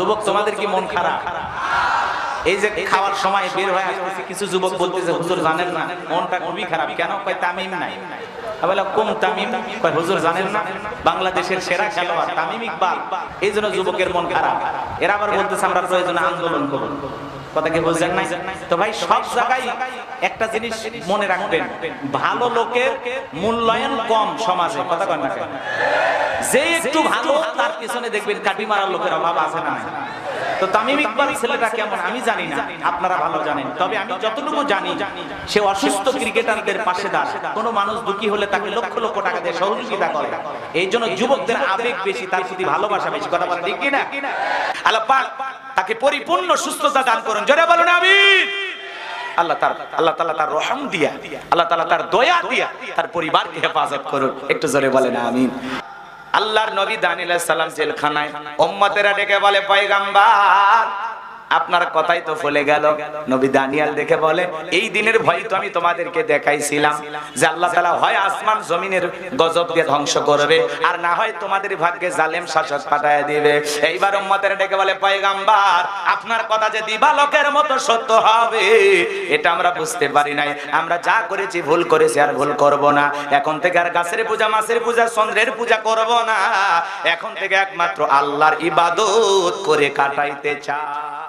যুবক তোমাদের কি মন খারাপ? এই যে খাওয়ার সময় বের হয়ে আসতেছে কিছু যুবক বলতেছে হুজুর জানেন না মনটা খুবই খারাপ। কেন? কয় তামিম নাই। আমি কোন তামিম? কয় হুজুর জানেন না বাংলাদেশের সেরা খেলোয়াড় তামিম ইকবাল। এই জন্য যুবকের মন খারাপ। এরা আবার বলতেছে আমরা প্রয়োজনে আন্দোলন করুন কথা কি বুঝলেন নাই? তো ভাই সব জায়গায় একটা জিনিস মনে রাখবেন ভালো লোকের মূল্যায়ন কম সমাজে। কথা কয় না? যে একটু ভালো, তার পিছনে দেখবেন কাটি মারার লোকের অভাব আছে না তো তামিম ইকবাল ছেলেটা কেমন আমি জানি না, আপনারা ভালো জানেন। তবে আমি যতটুকু জানি, সে অসুস্থ ক্রিকেটারদের পাশে দাঁড়ায়। কোনো মানুষ দুঃখী হলে তাকে লক্ষ লক্ষ টাকা দিয়ে সহযোগিতা করে। এই জন্য যুবকদের আবেগ বেশি, তার প্রতি ভালোবাসা বেশি। কথা বলে ঠিক কিনা? আল্লাহ পাক তাকে পরিপূর্ণ সুস্থতা দান করুন। জোরে বলুন, আমিন। আল্লাহ তার, আল্লাহ তাআলা তার রহম দিয়া, আল্লাহ তাআলা তার দয়া দিয়া তার পরিবারকে হেফাজত করুন। একটু জোরে বলেন, আমিন। আল্লাহর নবী দানিল সালাম জেলখানায় ওম্মাতেরা ডেকে বলে পয়গাম্বার আপনার কথাই তো ফলে গেল। নবী দানিয়াল দেখে বলে, এই দিনের ভয় তো আমি তোমাদেরকে দেখাইছিলাম যে আল্লাহ তাআলা হয় আসমান জমিনের গজবকে ধ্বংস করবে, আর না হয় তোমাদের ভাগ্যে জালেম শাসক পাঠায় দিবে। এইবার উম্মতেরা ডেকে বলে, পয়গাম্বার, আপনার কথা যে দিবালকের মতো সত্য হবে, এটা আমরা বুঝতে পারি নাই। আমরা যা করেছি ভুল করেছি আর ভুল করব না। এখন থেকে আর গাছের পূজা, মাছের পূজা, চন্দ্রের পূজা করব না। এখন থেকে একমাত্র আল্লাহর ইবাদত করে কাটাইতে চাই।